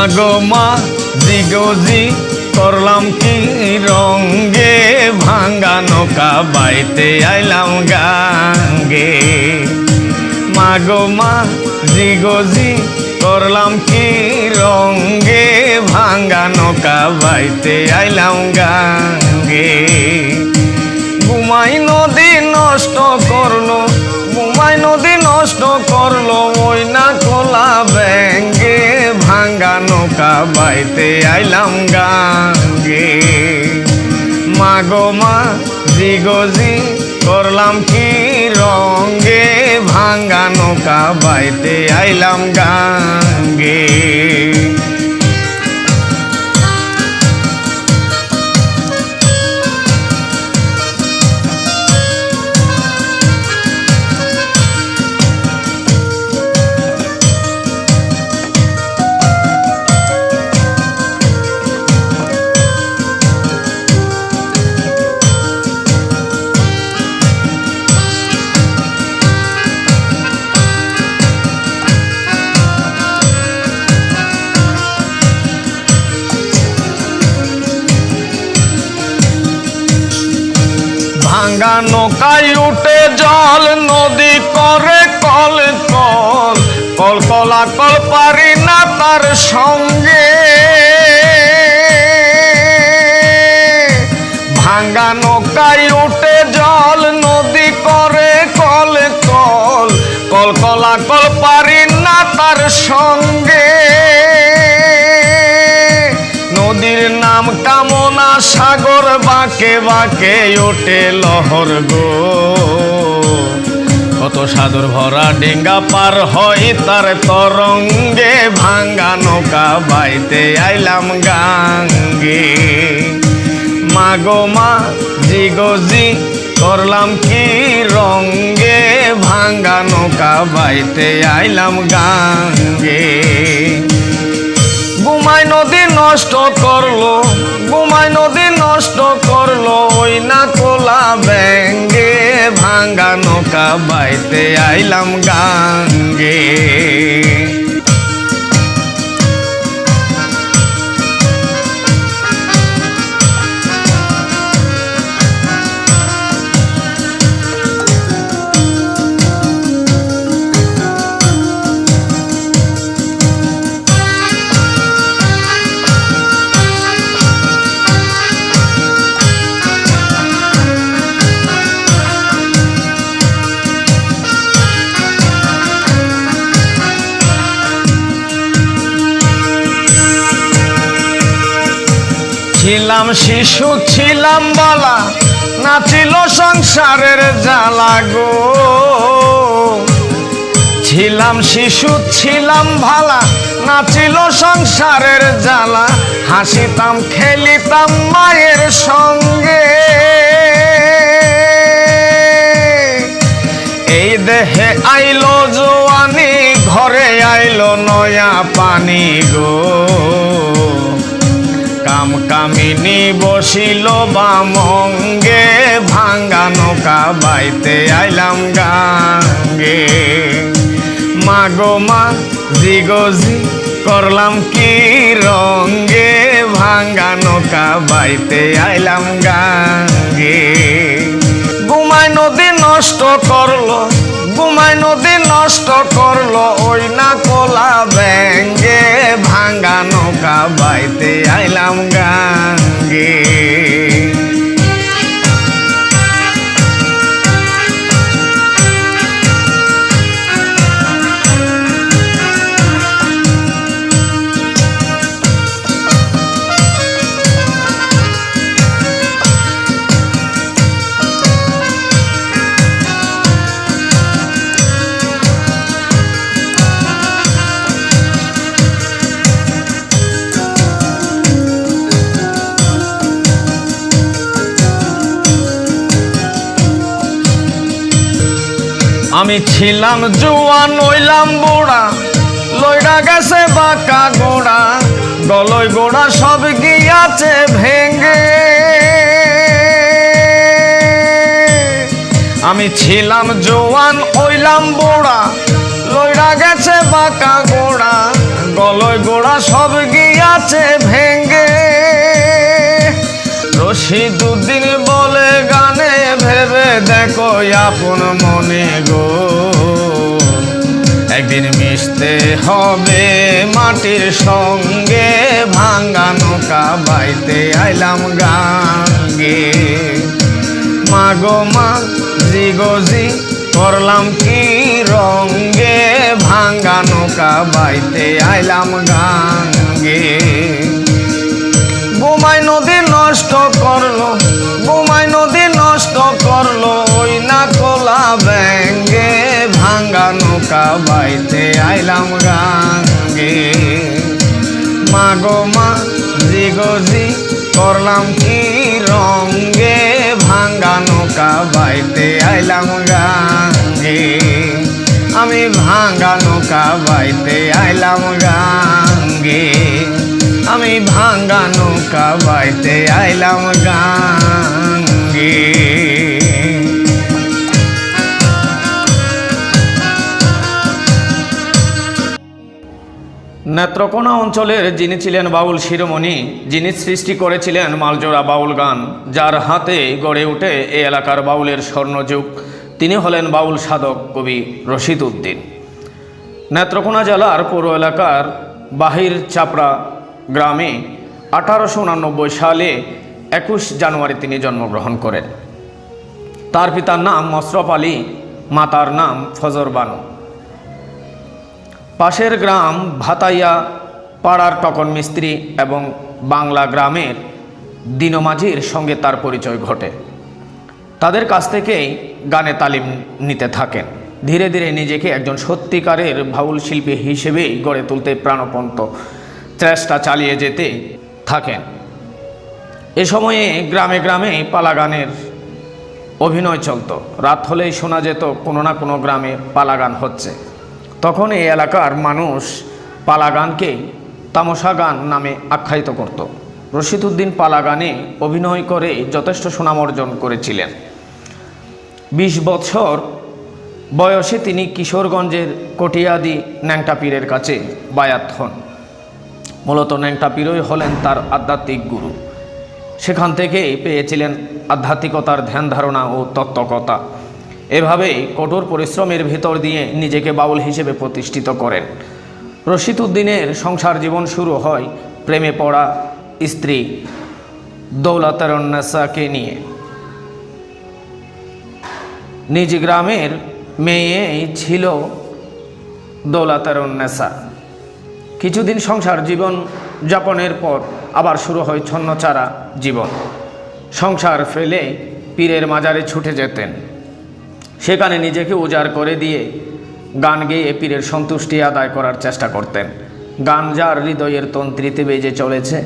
মাগো মা, জিগোজি, করলাম কি রঙ্গে ভাঙ্গা নৌকা বাইতে আইলাম গাঙ্গে। মাগো মা, জিগোজি, করলাম কি রঙ্গে ভাঙ্গা নৌকা বাইতে আইলাম গাঙ্গে। ঘুমাই নদী নষ্ট করল, ঘুমাই নদী নষ্ট করল, ওই না কোলা নৌকা বাইতে আইলাম গাঙ্গে। মাগো মা, জিগোজি করলাম কি রঙ্গে ভাঙ্গা নৌকা বাইতে আইলাম গাঙ্গে। ভাঙ্গা নৌকায় উঠে জল, নদী করে কল কল কল, কলা, কল পারি না তার সঙ্গে। ভাঙ্গা নৌকায় উঠে জল, নদী করে কল কল কল, কলা, কল পারি না তার সঙ্গে। নাম কামনা সাগর বাঁকে বাঁকে ওঠে লহর গো। কত সাদর ভরা ডেঙ্গা পার হয় তার তরঙ্গে, ভাঙ্গা নৌকা বাইতে আইলাম গাঙ্গে। মাগো মা জিগো জি, করলাম কি রঙ্গে, ভাঙ্গা নৌকা বাইতে আইলাম গাঙ্গে। নদী নষ্ট করল গুমাই নদী নষ্ট করল, ওই না কোলা ব্যাঙ্গে ভাঙ্গা নৌকা বাইতে আইলাম গাঙ্গে। ছিলাম শিশু, ছিলাম বলা, নাচিল সংসারের জ্বালা গো। ছিলাম শিশু, ছিলাম ভালা নাচিল সংসারের জ্বালা, হাসিতাম, খেলিতাম মায়ের সঙ্গে। এই দেহে আইলো জোয়ানি, ঘরে আইলো নয়া পানি গো। কাম কামিনী বসিল বামঙ্গে ভাঙ্গা নৌকা বাইতে আইলাম গাঙ্গে। মাগো মা জিগো জি করলাম কি রঙ্গে, ভাঙ্গা নৌকা বাইতে আইলাম গাঙ্গে। গুমাই নদী নষ্ট করল গুমাই নদী নষ্ট করল ওই না কোলা ব্যাঙ্গে ভাঙ্গা নৌকা বাইতে আইলাম গাঙ্গে। আমি ছিলাম জুয়ান হইলাম বুড়া লইডা গেছে বাঁকা গোড়া। গলই গোড়া সব গিয়াছে ভেঙ্গে আমি ছিলাম জোয়ান হইলাম বুড়া লইডা গেছে বাঁকা গোড়া। গলয় গোড়া সব গিয়াছে ভেঙ্গে আপন মনে গো। একদিন মিশতে হবে মাটির সঙ্গে, ভাঙ্গা নৌকা বাইতে আইলাম গাঙ্গে। মাগো মা জিগোজি করলাম কি রঙ্গে, ভাঙ্গা নৌকা বাইতে আইলাম গাঙ্গে। বোমাই নদী নষ্ট করল, বোমাই নদী নষ্ট করল কোলা ব্যাঙ্গে ভাঙ্গা নৌকা বাইতে আইলাম গাঙ্গে। মাগো মা জিগজি করলাম কি রঙ্গে? ভাঙ্গা নৌকা বাইতে আইলাম গাঙ্গে। আমি ভাঙ্গা নৌকা বাইতে আইলাম গাঙ্গে। আমি ভাঙ্গা নৌকা বাইতে আইলাম গাঙ্গে। নেত্রকোনা অঞ্চলের যিনি ছিলেন বাউল শিরোমণি, যিনি সৃষ্টি করেছিলেন মালজোড়া বাউল গান, যার হাতে গড়ে ওঠে এ এলাকার বাউলের স্বর্ণযুগ, তিনি হলেন বাউল সাধক কবি রশিদ উদ্দিন। নেত্রকোনা জেলার পৌর এলাকার বাহির চাপড়া গ্রামে আঠারোশো উনানব্বই সালে একুশ জানুয়ারি তিনি জন্মগ্রহণ করেন। তার পিতার নাম মশরফ আলী, মাতার নাম ফজর বানু। পাশের গ্রাম ভাতাইয়া পাড়ার টকন মিস্ত্রি এবং বাংলা গ্রামের দিনমাঝির সঙ্গে তার পরিচয় ঘটে। তাদের কাছ থেকেই গানে তালিম নিতে থাকেন। ধীরে ধীরে নিজেকে একজন সত্যিকারের ভাউল শিল্পী হিসেবেই গড়ে তুলতে প্রাণপন্ত চেষ্টা চালিয়ে যেতে থাকেন। এ সময়ে গ্রামে গ্রামে পালা গানের অভিনয় চলত। রাত হলেই শোনা যেত কোনো না কোনো গ্রামে পালা গান হচ্ছে। তখন এই এলাকার মানুষ পালা গানকে তামসা গান নামে আখ্যায়িত করত। রশিদুদ্দিন পালা গানে অভিনয় করে যথেষ্ট সুনাম অর্জন করেছিলেন। বিশ বছর বয়সে তিনি কিশোরগঞ্জের কটিয়াদি ন্যাংটা পীরের কাছে বায়াত হন। মূলত ন্যাংটা পীরই হলেন তার আধ্যাত্মিক গুরু। সেখান থেকে পেয়েছিলেন আধ্যাত্মিকতার ধ্যান ধারণা ও তত্ত্বকতা। এভাবেই কঠোর পরিশ্রমের ভেতর দিয়ে নিজেকে বাউল হিসেবে প্রতিষ্ঠিত করেন। রশিদ উদ্দিনের সংসার জীবন শুরু হয় প্রেমে পড়া স্ত্রী দৌলতারন্যাসাকে নিয়ে। নিজ গ্রামের মেয়েই ছিল দৌলতারন্যাসা কিছুদিন সংসার জীবন যাপনের পর আবার শুরু হয় ছন্নচারা জীবন। সংসার ফেলে পীরের মাজারে ছুটে যেতেন। সেখানে নিজেকে উজাড় করে দিয়ে গান গেয়ে পীরের সন্তুষ্টি আদায় করার চেষ্টা করতেন। গান যার হৃদয়ের তন্ত্রীতে বেজে চলেছে।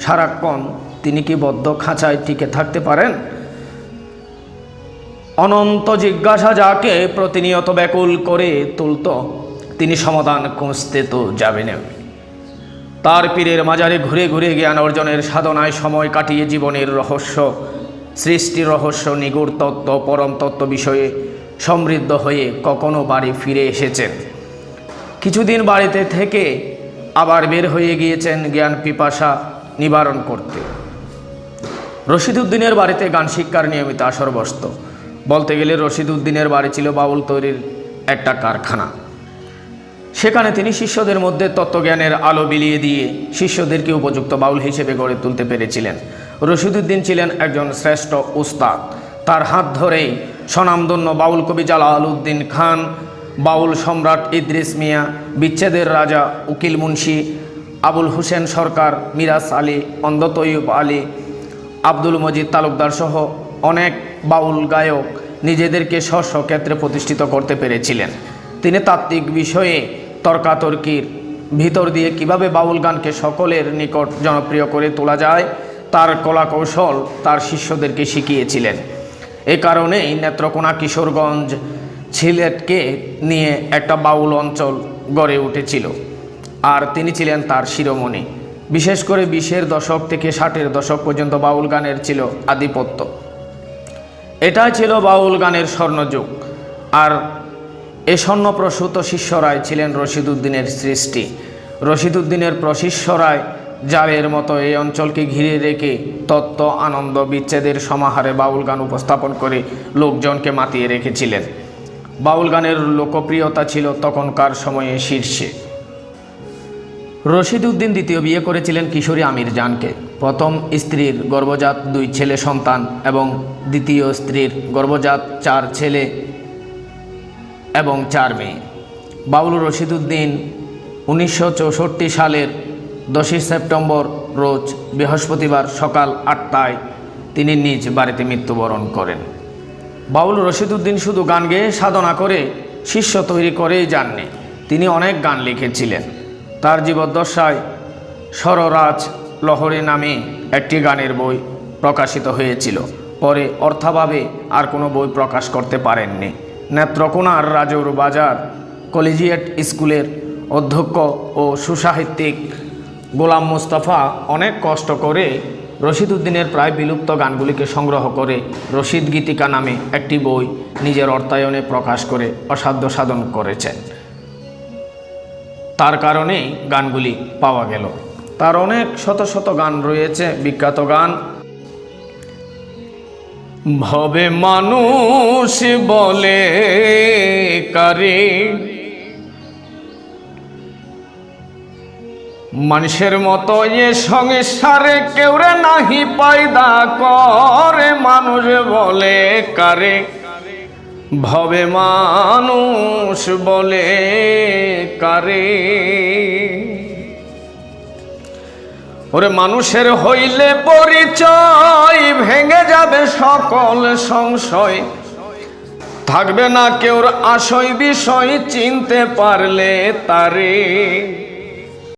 সারাক্ষণ তিনি কি বদ্ধ খাঁচায় টিকে থাকতে পারেন? অনন্ত জিজ্ঞাসা যাকে প্রতিনিয়ত ব্যাকুল করে তুলত, তিনি সমাধান খুঁজতে তো যাবেন। তার পীরের মাজারে ঘুরে ঘুরে জ্ঞান অর্জনের সাধনায় সময় কাটিয়ে জীবনের রহস্য সৃষ্টির রহস্য, নিগুড় তত্ত্ব, পরম তত্ত্ব বিষয়ে সমৃদ্ধ হয়ে কখনো বাড়ি ফিরে এসেছেন। কিছুদিন বাড়িতে থেকে আবার বের হয়ে গিয়েছেন জ্ঞান পিপাসা নিবারণ করতে। রশিদুদ্দিনের বাড়িতে গান শিক্ষার নিয়মিত আসর বসত। বলতে গেলে রশিদুদ্দিনের বাড়ি ছিল বাউল তৈরির একটা কারখানা। সেখানে তিনি শিষ্যদের মধ্যে তত্ত্বজ্ঞানের আলো বিলিয়ে দিয়ে শিষ্যদেরকে উপযুক্ত বাউল হিসেবে গড়ে তুলতে পেরেছিলেন। রশিদুদ্দিন ছিলেন একজন শ্রেষ্ঠ উস্তাদ। তার হাত ধরেই স্বনামধন্য বাউল কবি জালাল উদ্দিন খান, বাউল সম্রাট ইদ্রিস মিয়া, বিচ্ছেদের রাজা উকিল মুন্সি, আবুল হোসেন সরকার, মিরাজ আলী অন্ধ আলী, আব্দুল মজিদ তালুকদার সহ অনেক বাউল গায়ক নিজেদেরকে স্ব স্ব ক্ষেত্রে প্রতিষ্ঠিত করতে পেরেছিলেন। তিনি তাত্ত্বিক বিষয়ে তর্কাতর্কির ভিতর দিয়ে কীভাবে বাউল গানকে সকলের নিকট জনপ্রিয় করে তোলা যায় তার কলাকৌশল তার শিষ্যদেরকে শিখিয়েছিলেন। এ কারণেই নেত্রকোনা কিশোরগঞ্জ ছিলেটকে নিয়ে একটা বাউল অঞ্চল গড়ে উঠেছিল। আর তিনি ছিলেন তার শিরোমণি। বিশেষ করে বিশের দশক থেকে ষাটের দশক পর্যন্ত বাউল গানের ছিল আধিপত্য। এটাই ছিল বাউল গানের স্বর্ণযুগ। আর এ স্বর্ণপ্রসূত শিষ্যরাই ছিলেন রশিদ উদ্দিনের সৃষ্টি। রশিদুদ্দিনের প্রশিষ্যরায় জালের মতো এই অঞ্চলকে ঘিরে রেখে তত্ত্ব, আনন্দ, বিচ্ছেদের সমাহারে বাউল গান উপস্থাপন করে লোকজনকে মাতিয়ে রেখেছিলেন। বাউল গানের লোকপ্রিয়তা ছিল তখনকার সময়ে শীর্ষে। রশিদউদ্দিন দ্বিতীয় বিয়ে করেছিলেন কিশোরী আমির জানকে। প্রথম স্ত্রীর গর্ভজাত দুই ছেলে সন্তান এবং দ্বিতীয় স্ত্রীর গর্ভজাত চার ছেলে এবং চার মেয়ে। বাউল রশিদুদ্দিন উনিশশো চৌষট্টি সালের দশই সেপ্টেম্বর রোজ বৃহস্পতিবার সকাল আটটায় তিনি নিজ বাড়িতে মৃত্যুবরণ করেন। বাউল রশিদুদ্দিন শুধু গান গেয়ে সাধনা করে, শিষ্য তৈরি করেই যাননি, তিনি অনেক গান লিখেছিলেন। তার জীবদ্দশায় সররাজ লহরী নামে একটি গানের বই প্রকাশিত হয়েছিল। পরে অর্থাভাবে আর কোনো বই প্রকাশ করতে পারেননি। নেত্রকোনার রাজৌর বাজার কলেজিয়েট স্কুলের অধ্যক্ষ ও সুসাহিত্যিক গোলাম মুস্তাফা অনেক কষ্ট করে রশিদ উদ্দিনের প্রায় বিলুপ্ত গানগুলিকে সংগ্রহ করে রশিদ গীতিকা নামে একটি বই নিজের অর্থায়নে প্রকাশ করে অসাধ্য সাধন করেছেন। তার কারণেই গানগুলি পাওয়া গেল। তার অনেক শত শত গান রয়েছে, বিখ্যাত গান। ভবে মানুষ বলে কারে মানুষের মতো এ সংসারে কেউ রে নাহি পায়দা করে, মানুষ বলে কারে? ভবে মানুষ বলে কারে? ওরে মানুষের হইলে পরিচয়, ভেঙে যাবে সকল সংশয়। থাকবে না কেউর আশয়, বিষয়, চিনতে পারলে তারে।